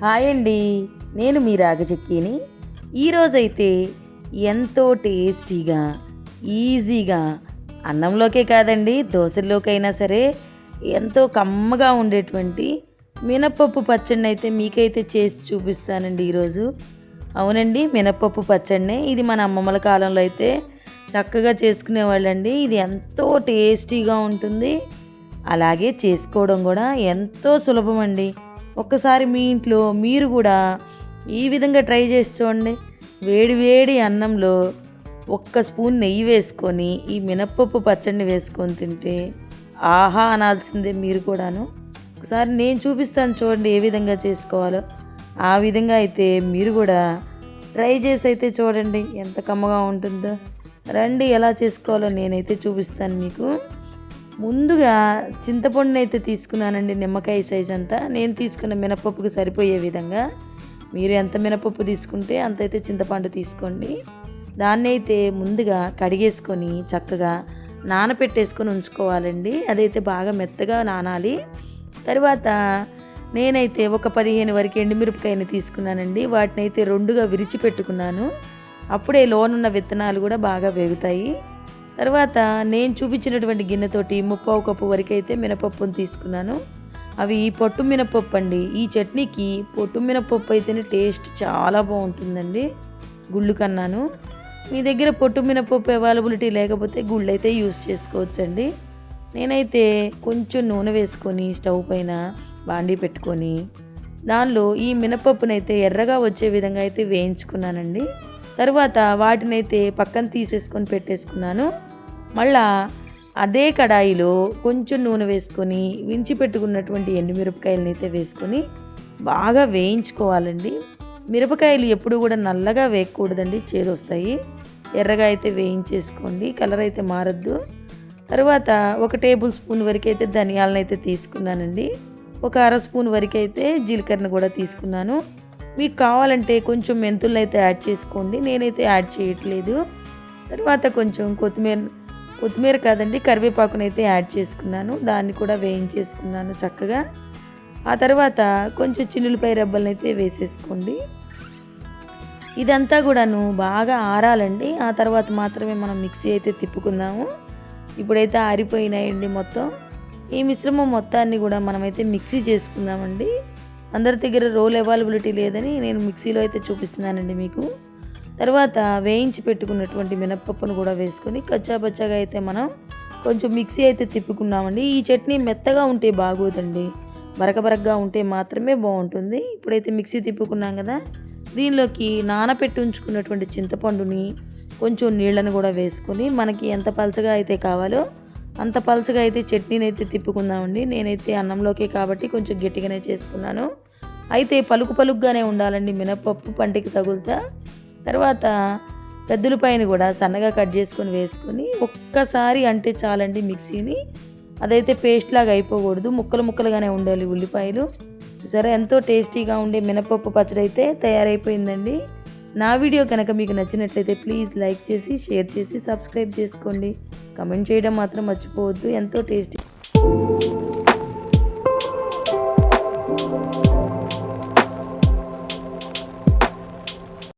Hi అండి నేను మీ రాగచెక్కిని. ఈరోజైతే ఎంతో టేస్టీగా ఈజీగా అన్నంలోకే కాదండి దోశల్లోకైనా సరే ఎంతో కమ్మగా ఉండేటువంటి మినపప్పు పచ్చడిని అయితే మీకైతే చేసి చూపిస్తానండి ఈరోజు. అవునండి మినప్పప్పు పచ్చడినే ఇది మన అమ్మమ్మల కాలంలో అయితే చక్కగా చేసుకునేవాళ్ళండి. ఇది ఎంతో టేస్టీగా ఉంటుంది. అలాగే చేసుకోవడం కూడా ఎంతో సులభం అండి ఒక్కసారి మీ ఇంట్లో మీరు కూడా ఈ విధంగా ట్రై చేసి చూడండి. వేడి వేడి అన్నంలో ఒక్క స్పూన్ నెయ్యి వేసుకొని ఈ మినప్పప్పు పచ్చడిని వేసుకొని తింటే ఆహా అనాల్సిందే మీరు కూడాను. ఒకసారి నేను చూపిస్తాను చూడండి ఏ విధంగా చేసుకోవాలో. ఆ విధంగా అయితే మీరు కూడా ట్రై చేసి అయితే చూడండి ఎంత కమ్మగా ఉంటుందో. రండి ఎలా చేసుకోవాలో నేనైతే చూపిస్తాను మీకు. ముందుగా చింతపండుని అయితే తీసుకున్నానండి నిమ్మకాయ సైజ్ అంతా. నేను తీసుకున్న మినపప్పుకు సరిపోయే విధంగా మీరు ఎంత మినపప్పు తీసుకుంటే అంత అయితే చింతపండు తీసుకోండి. దాన్ని అయితే ముందుగా కడిగేసుకొని చక్కగా నానపెట్టేసుకొని ఉంచుకోవాలండి. అదైతే బాగా మెత్తగా నానాలి. తర్వాత నేనైతే ఒక పదిహేను వరకు ఎండుమిరపకాయని తీసుకున్నానండి. వాటిని అయితే రెండుగా విరిచి పెట్టుకున్నాను అప్పుడే లోనున్న విత్తనాలు కూడా బాగా వేగుతాయి. తర్వాత నేను చూపించినటువంటి గిన్నెతోటి ముప్పావు కప్పు వరకు అయితే మినపప్పును తీసుకున్నాను. అవి పొట్టు మినపప్పు అండి ఈ చట్నీకి పొట్టు మినపప్పు అయితేనే టేస్ట్ చాలా బాగుంటుందండి. గుళ్ళు కన్నాను. మీ దగ్గర పొట్టు మినపప్పు అవైలబిలిటీ లేకపోతే గుళ్ళు అయితే యూస్ చేసుకోవచ్చండి. నేనైతే కొంచెం నూనె వేసుకొని స్టవ్ పైన బాండీ పెట్టుకొని దానిలో ఈ మినపప్పునైతే ఎర్రగా వచ్చే విధంగా అయితే వేయించుకున్నానండి. తర్వాత వాటినైతే పక్కన తీసేసుకొని పెట్టేసుకున్నాను. మళ్ళా అదే కడాయిలో కొంచెం నూనె వేసుకొని వించి పెట్టుకున్నటువంటి ఎండుమిరపకాయలని అయితే వేసుకొని బాగా వేయించుకోవాలండి. మిరపకాయలు ఎప్పుడు కూడా నల్లగా వేయకూడదండి చేదొస్తాయి. ఎర్రగా అయితే వేయించేసుకోండి కలర్ అయితే మారద్దు. తర్వాత ఒక టేబుల్ స్పూన్ వరకు అయితే ధనియాలను అయితే తీసుకున్నానండి. ఒక అర స్పూన్ వరకు అయితే జీలకర్రను కూడా తీసుకున్నాను. మీకు కావాలంటే కొంచెం మెంతులను అయితే యాడ్ చేసుకోండి నేనైతే యాడ్ చేయట్లేదు. తర్వాత కొంచెం కొత్తిమీర కొత్తిమీర కాదండి కరివేపాకునైతే అయితే యాడ్ చేసుకున్నాను. దాన్ని కూడా వేయించేసుకున్నాను చక్కగా. ఆ తర్వాత కొంచెం చిన్నులపై రబ్బలను అయితే వేసేసుకోండి. ఇదంతా కూడాను బాగా ఆరాలండి. ఆ తర్వాత మాత్రమే మనం మిక్సీ అయితే తిప్పుకుందాము. ఇప్పుడైతే ఆరిపోయినాయండి మొత్తం. ఈ మిశ్రమం మొత్తాన్ని కూడా మనమైతే మిక్సీ చేసుకుందామండి. అందరి దగ్గర రోల్ అవైలబిలిటీ లేదని నేను మిక్సీలో అయితే చూపిస్తున్నానండి మీకు. తర్వాత వేయించి పెట్టుకున్నటువంటి మినప్పప్పును కూడా వేసుకొని కచ్చాపచ్చాగా అయితే మనం కొంచెం మిక్సీ అయితే తిప్పుకున్నామండి. ఈ చట్నీ మెత్తగా ఉంటే బాగోదండి. బరకబరకగా ఉంటే మాత్రమే బాగుంటుంది. ఇప్పుడైతే మిక్సీ తిప్పుకున్నాం కదా దీనిలోకి నానపెట్టి ఉంచుకున్నటువంటి చింతపండుని కొంచెం నీళ్ళను కూడా వేసుకొని మనకి ఎంత పలచగా అయితే కావాలో అంత పలచగా అయితే చట్నీని అయితే తిప్పుకుందామండి. నేనైతే అన్నంలోకే కాబట్టి కొంచెం గట్టిగానే చేసుకున్నాను. అయితే పలుకు పలుకుగానే ఉండాలండి మినపప్పు పంటికి తగులుతా. తర్వాత పెద్దలపైన కూడా సన్నగా కట్ చేసుకొని వేసుకొని ఒక్కసారి అంటే చాలండి మిక్సీని. అదైతే పేస్ట్ లాగా అయిపోకూడదు. ముక్కలు ముక్కలుగానే ఉండాలి ఉల్లిపాయలు. సరే ఎంతో టేస్టీగా ఉండే మినపప్పు పచ్చడి అయితే తయారైపోయిందండి. నా వీడియో కనుక మీకు నచ్చినట్లయితే ప్లీజ్ లైక్ చేసి షేర్ చేసి సబ్స్క్రైబ్ చేసుకోండి. కమెంట్ చేయడం మాత్రం మర్చిపోవద్దు. ఎంతో టేస్టీ